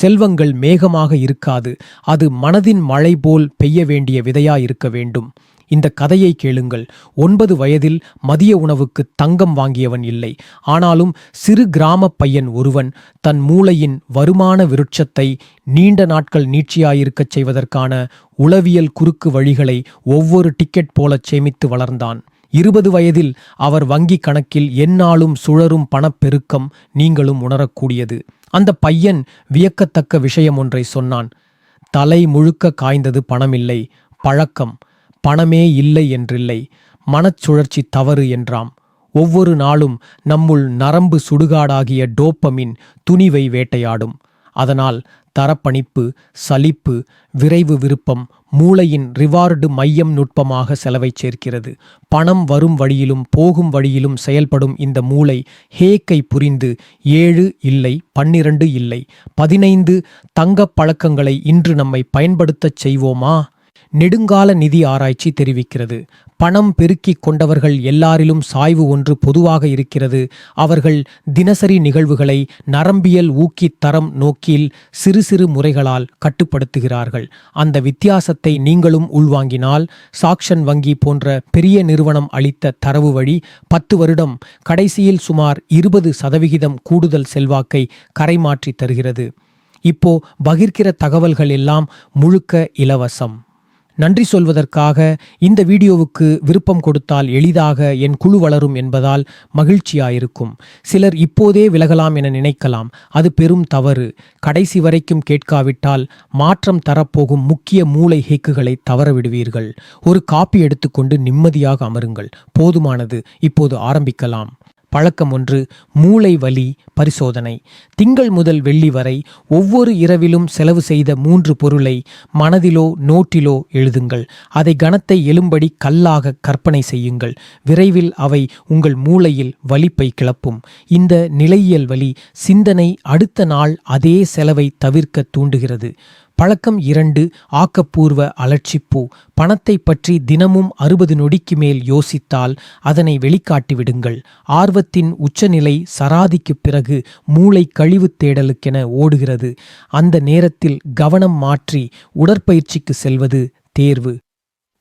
செல்வங்கள் மேகமாக இருக்காது. அது மனதின் மழை போல் பெய்ய வேண்டிய விதையா இருக்க வேண்டும். இந்த கதையை கேளுங்கள். ஒன்பது வயதில் மதிய உணவுக்கு தங்கம் வாங்கியவன் இல்லை. ஆனாலும் சிறு கிராமப் பையன் ஒருவன் தன் மூளையின் வருமான விருட்சத்தை நீண்ட நாட்கள் நீட்சியாயிருக்கச் செய்வதற்கான உளவியல் குறுக்கு வழிகளை ஒவ்வொரு டிக்கெட் போலச் சேமித்து வளர்ந்தான். இருபது வயதில் அவர் வங்கி கணக்கில் எந்நாளும் சுழரும் பணப்பெருக்கம் நீங்களும் உணரக்கூடியது. அந்த பையன் வியக்கத்தக்க விஷயம் ஒன்றை சொன்னான். தலை முழுக்க காய்ந்தது பணமில்லை. பழக்கம். பணமே இல்லை என்றில்லை. மனச்சுழற்சி தவறு என்றாம். ஒவ்வொரு நாளும் நம்முள் நரம்பு சுடுகாடாகிய டோப்பமின் துணிவை வேட்டையாடும். அதனால் தரப்பணிப்பு சலிப்பு விரைவு விருப்பம் மூளையின் ரிவார்டு மையம் நுட்பமாக செலவைச் சேர்க்கிறது. பணம் வரும் வழியிலும் போகும் வழியிலும் செயல்படும் இந்த மூளை ஹேக்கை புரிந்து ஏழு இல்லை பன்னிரண்டு இல்லை பதினைந்து தங்கப் பழக்கங்களை இன்று நம்மை பயன்படுத்தச் செய்வோமா? நெடுங்கால நிதி ஆராய்ச்சி தெரிவிக்கிறது. பணம் பெருக்கிக் கொண்டவர்கள் எல்லாரிலும் சாய்வு ஒன்று பொதுவாக இருக்கிறது. அவர்கள் தினசரி நிகழ்வுகளை நரம்பியல் ஊக்கித் தரம் நோக்கில் சிறு சிறு முறைகளால் கட்டுப்படுத்துகிறார்கள். அந்த வித்தியாசத்தை நீங்களும் உள்வாங்கினால் சாக்ஷன் வங்கி போன்ற பெரிய நிறுவனம் அளித்த தரவு வழி பத்து வருடம் கடைசியில் சுமார் இருபது சதவிகிதம் கூடுதல் செல்வாக்கை கரைமாற்றி தருகிறது. இப்போ பகிர்கிற தகவல்கள் எல்லாம் முழுக்க இலவசம். நன்றி சொல்வதற்காக இந்த வீடியோவுக்கு விருப்பம் கொடுத்தால் எளிதாக என் குழு வளரும் என்பதால் மகிழ்ச்சியாயிருக்கும். சிலர் இப்போதே விலகலாம் என நினைக்கலாம். அது பெரும் தவறு. கடைசி வரைக்கும் கேட்காவிட்டால் மாற்றம் தரப்போகும் முக்கிய மூளை ஹேக்குகளை தவறவிடுவீர்கள். ஒரு காப்பி எடுத்துக்கொண்டு நிம்மதியாக அமருங்கள். போதுமானது. இப்போது ஆரம்பிக்கலாம். பழக்கம் ஒன்று மூளை வலி பரிசோதனை. திங்கள் முதல் வெள்ளி வரை ஒவ்வொரு இரவிலும் செலவு செய்த மூன்று பொருளை மனதிலோ நோட்டிலோ எழுதுங்கள். அதை கணத்தை எழும்படி கல்லாக கற்பனை செய்யுங்கள். விரைவில் அவை உங்கள் மூளையில் வலிப்பை கிளப்பும். இந்த நிலையியல் வலி சிந்தனை அடுத்த நாள் அதே செலவை தவிர்க்க தூண்டுகிறது. பழக்கம் இரண்டு ஆக்கப்பூர்வ அலட்சிப்பு. பணத்தை பற்றி தினமும் அறுபது நொடிக்கு மேல் யோசித்தால் அதனை வெளிக்காட்டி விடுங்கள். ஆர்வத்தின் உச்சநிலை சராதிக்குப் பிறகு மூளை கழிவு தேடலுக்கென ஓடுகிறது. அந்த நேரத்தில் கவனம் மாற்றி உடற்பயிற்சிக்கு செல்வது தேர்வு.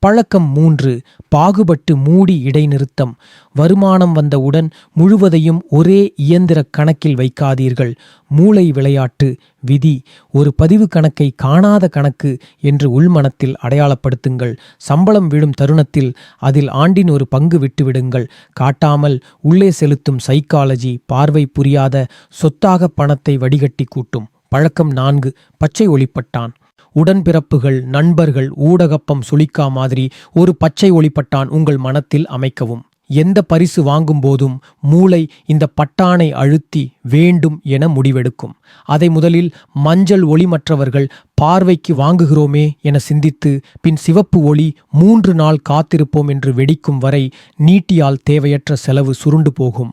பழக்கம் மூன்று பாகுபட்டு மூடி இடைநிறுத்தம். வருமானம் வந்தவுடன் முழுவதையும் ஒரே இயந்திர கணக்கில் வைக்காதீர்கள். மூளை விளையாட்டு விதி. ஒரு பதிவு கணக்கை காணாத கணக்கு என்று உள்மனத்தில் அடையாளப்படுத்துங்கள். சம்பளம் விழும் தருணத்தில் அதில் ஆண்டின் ஒரு பங்கு விட்டுவிடுங்கள். காட்டாமல் உள்ளே செலுத்தும் சைக்காலஜி பார்வை புரியாத சொத்தாக பணத்தை வடிகட்டி கூட்டும். பழக்கம் நான்கு பச்சை ஒளிப்பட்டான். உடன்பிறப்புகள் நண்பர்கள் ஊடகப்பம் சுளிக்கா மாதிரி ஒரு பச்சை ஒளிப்பட்டான் உங்கள் மனத்தில் அமைக்கவும். எந்த பரிசு வாங்கும் போதும் மூளை இந்த பட்டானை அழுத்தி வேண்டும் என முடிவெடுக்கும். அதை முதலில் மஞ்சள் ஒளி மற்றவர்கள் பார்வைக்கு வாங்குகிறோமே என சிந்தித்து பின் சிவப்பு ஒளி மூன்று நாள் காத்திருப்போம் என்று வெடிக்கும் வரை நீட்டியால் தேவையற்ற செலவு சுருண்டு போகும்.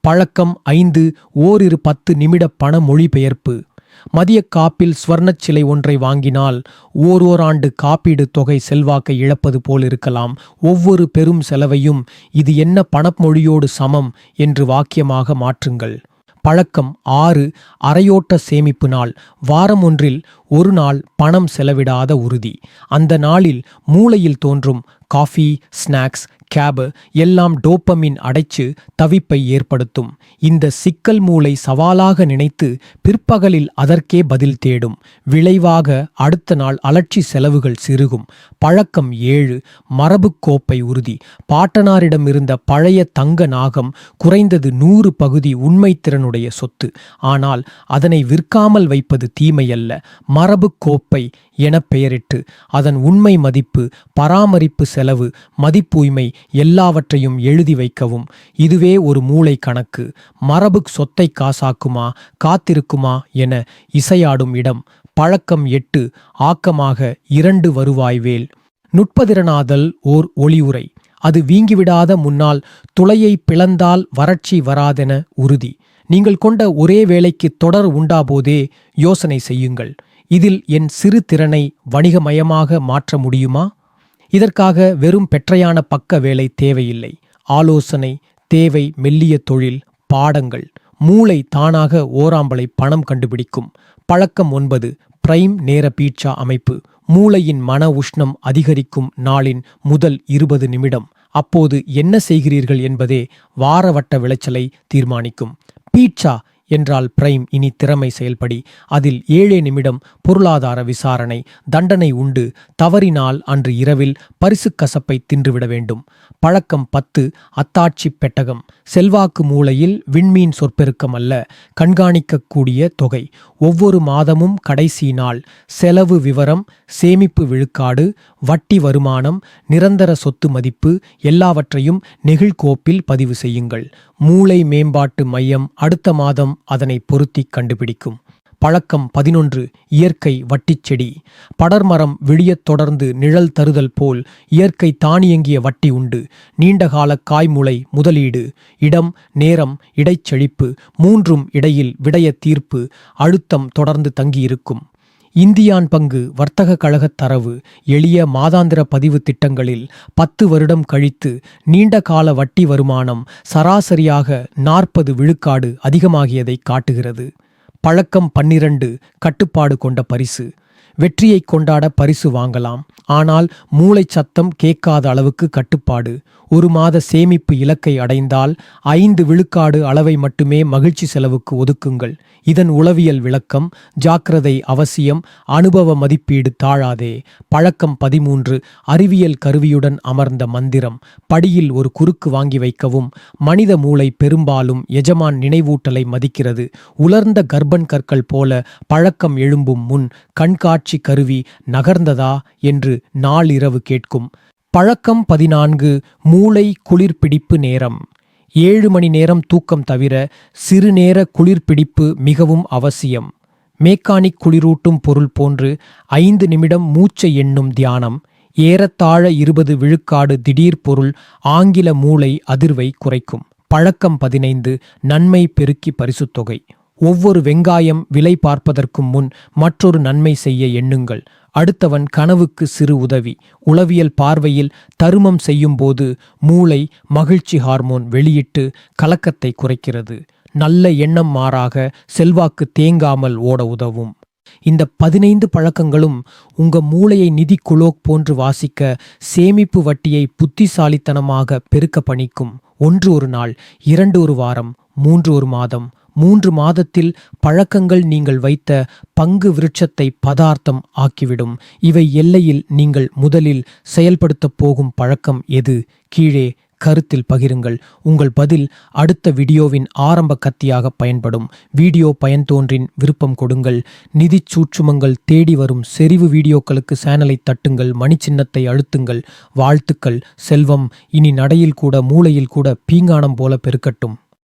பழக்கம் ஐந்து ஓரிரு பத்து நிமிட பண மொழிபெயர்ப்பு. மதிய காப்பில் ஸ்வர்ணச் சிலை ஒன்றை வாங்கினால் ஓரோராண்டு காப்பீடு தொகை செல்வாக்கை இழப்பது போல் இருக்கலாம். ஒவ்வொரு பெரும் செலவையும் இது என்ன பணமொழியோடு சமம் என்று வாக்கியமாக மாற்றுங்கள். பழக்கம் ஆறு அரையோட்ட சேமிப்பு நாள். வாரம் ஒன்றில் ஒரு நாள் பணம் செலவிடாத உறுதி. அந்த நாளில் மூளையில் தோன்றும் காஃபி ஸ்நாக்ஸ் கேபு எல்லாம் டோப்பமின் அடைச்சு தவிப்பை ஏற்படுத்தும். இந்த சிக்கல் மூளை சவாலாக நினைத்து பிற்பகலில் அதற்கே பதில் தேடும். விளைவாக அடுத்த நாள் அலட்சி செலவுகள் சிறுகும். பழக்கம் ஏழு மரபுக் கோப்பை உறுதி. பாட்டனாரிடம் இருந்த பழைய தங்க நாகம் குறைந்தது நூறு பகுதி உண்மை திறனுடைய சொத்து. ஆனால் அதனை விற்காமல் வைப்பது தீமையல்ல. மரபுக் கோப்பை என பெயரிட்டு அதன் உண்மை மதிப்பு பராமரிப்பு செலவு மதிப்புய்மை எல்லாவற்றையும் எழுதி வைக்கவும். இதுவே ஒரு மூளை கணக்கு. மரபு சொத்தை காசாக்குமா காத்திருக்குமா என இசையாடும் இடம். பழக்கம் எட்டு ஆக்கமாக இரண்டு வருவாய் வேல் நுட்பதிறனாதல் ஓர் ஒளியுரை அது வீங்கிவிடாத முன்னால் துளையை பிளந்தால் வறட்சி வராதென உறுதி. நீங்கள் கொண்ட ஒரே வேலைக்கு தொடர் உண்டாபோதே யோசனை செய்யுங்கள். இதில் என் சிறு திறனை வணிகமயமாக மாற்ற முடியுமா? இதற்காக வெறும் பெற்றையான பக்க வேலை தேவையில்லை. ஆலோசனை தேவை மெல்லிய தொழில் பாடங்கள் மூளை தானாக ஓராம்பலை பணம் கண்டுபிடிக்கும். பழக்கம் ஒன்பது பிரைம் நேர பீட்சா அமைப்பு. மூளையின் மன உஷ்ணம் அதிகரிக்கும் நாளின் முதல் இருபது நிமிடம். அப்போது என்ன செய்கிறீர்கள் என்பதே வாரவட்ட விளைச்சலை தீர்மானிக்கும். பீட்சா என்றால் பிரைம் இனி திறமை செயல்படி. அதில் ஏழே நிமிடம் பொருளாதார விசாரணை தண்டனை உண்டு. தவறினால் அன்று இரவில் பரிசு கசப்பை தின்றுவிட வேண்டும். பழக்கம் பத்து அத்தாட்சி பெட்டகம். செல்வாக்கு மூலையில் விண்மீன் சொற்பெருக்கம் அல்ல கண்காணிக்கக்கூடிய தொகை. ஒவ்வொரு மாதமும் கடைசி நாள் செலவு விவரம் சேமிப்பு விழுக்காடு வட்டி வருமானம் நிரந்தர சொத்து மதிப்பு எல்லாவற்றையும் நெகிழ்கோப்பில் பதிவு செய்யுங்கள். மூளை மேம்பாட்டு மையம் அடுத்த மாதம் அதனை பொருத்தி கண்டுபிடிக்கும். பழக்கம் பதினொன்று இயற்கை வட்டிச் செடி. படர்மரம் விழியத் தொடர்ந்து நிழல் தருதல் போல் இயற்கை தானியங்கிய வட்டி உண்டு. நீண்டகால காய்முளை முதலீடு. இடம் நேரம் இடைச்செழிப்பு மூன்றும் இடையில் விடய தீர்ப்பு அழுத்தம் தொடர்ந்து தங்கியிருக்கும். இந்தியான் பங்கு வர்த்தக கழகத் தரவு எளிய மாதாந்திர பதிவு திட்டங்களில் பத்து வருடம் கழித்து நீண்ட கால வட்டி வருமானம் சராசரியாக நாற்பது விழுக்காடு அதிகமாகியதை காட்டுகிறது. பழக்கம் பன்னிரண்டு கட்டுப்பாடு கொண்ட பரிசு. வெற்றியை கொண்டாட பரிசு வாங்கலாம். ஆனால் மூளை சத்தம் கேட்காத அளவுக்கு கட்டுப்பாடு. ஒரு மாத சேமிப்பு இலக்கை அடைந்தால் ஐந்து விழுக்காடு அளவை மட்டுமே மகிழ்ச்சி செலவுக்கு ஒதுக்குங்கள். இதன் உளவியல் விளக்கம் ஜாக்கிரதை அவசியம் அனுபவ மதிப்பீடு தாழாதே. பழக்கம் பதிமூன்று அறிவியல் கருவியுடன் அமர்ந்த மந்திரம். படியில் ஒரு குறுக்கு வாங்கி வைக்கவும் மனித மூளை பெரும்பாலும் எஜமான் நினைவூட்டலை மதிக்கிறது. உலர்ந்த கர்ப்பன் கற்கள் போல பழக்கம் எழும்பும் முன் கண்காட்சி கருவி நகர்ந்ததா என்று நாளிரவு கேட்கும். பழக்கம் பதினான்கு மூளை குளிர்பிடிப்பு நேரம். ஏழு மணி நேரம் தூக்கம் தவிர சிறுநேர குளிர்பிடிப்பு மிகவும் அவசியம். மேக்கானிக் குளிரூட்டும் பொருள் போன்று ஐந்து நிமிடம் மூச்சை எண்ணும் தியானம். ஏறத்தாழ இருபது விழுக்காடு திடீர் பொருள் ஆங்கில மூளை அதிர்வை குறைக்கும். பழக்கம் பதினைந்து நன்மை பெருக்கி பரிசுத்தொகை. ஒவ்வொரு வெங்காயம் விலை பார்ப்பதற்கும் முன் மற்றொரு நன்மை செய்ய எண்ணுங்கள். அடுத்தவன் கனவுக்கு சிறு உதவி. உளவியல் பார்வையில் தருமம் செய்யும்போது மூளை மகிழ்ச்சி ஹார்மோன் வெளியிட்டு கலக்கத்தை குறைக்கிறது. நல்ல எண்ணம் மாறாக செல்வாக்கு தேங்காமல் ஓட உதவும். இந்த பதினைந்து பழக்கங்களும் உங்க மூளையை நிதி குலோக் போன்று வாசிக்க சேமிப்பு வட்டியை புத்திசாலித்தனமாக பெருக்க பணிக்கும். ஒன்று ஒரு நாள் இரண்டு ஒரு வாரம் மூன்று ஒரு மாதம் மூன்று மாதத்தில் பழக்கங்கள் நீங்கள் வைத்த பங்கு விருட்சத்தை பதார்த்தம் ஆக்கிவிடும். இவை எல்லையில் நீங்கள் முதலில் செயல்படுத்தப் போகும் பழக்கம் எது? கீழே கருத்தில் பகிருங்கள். உங்கள் பதில் அடுத்த வீடியோவின் ஆரம்ப கத்தியாக பயன்படும். வீடியோ பயன் தோன்றின் விருப்பம் கொடுங்கள். நிதி சூட்சுமங்கள் தேடி வரும் செறிவு வீடியோக்களுக்கு சேனலை தட்டுங்கள். மணிச்சின்னத்தை அழுத்துங்கள். வாழ்த்துக்கள். செல்வம். இனி நடையில் கூட மூளையில் கூட பீங்கானம் போல பெருக்கட்டும்.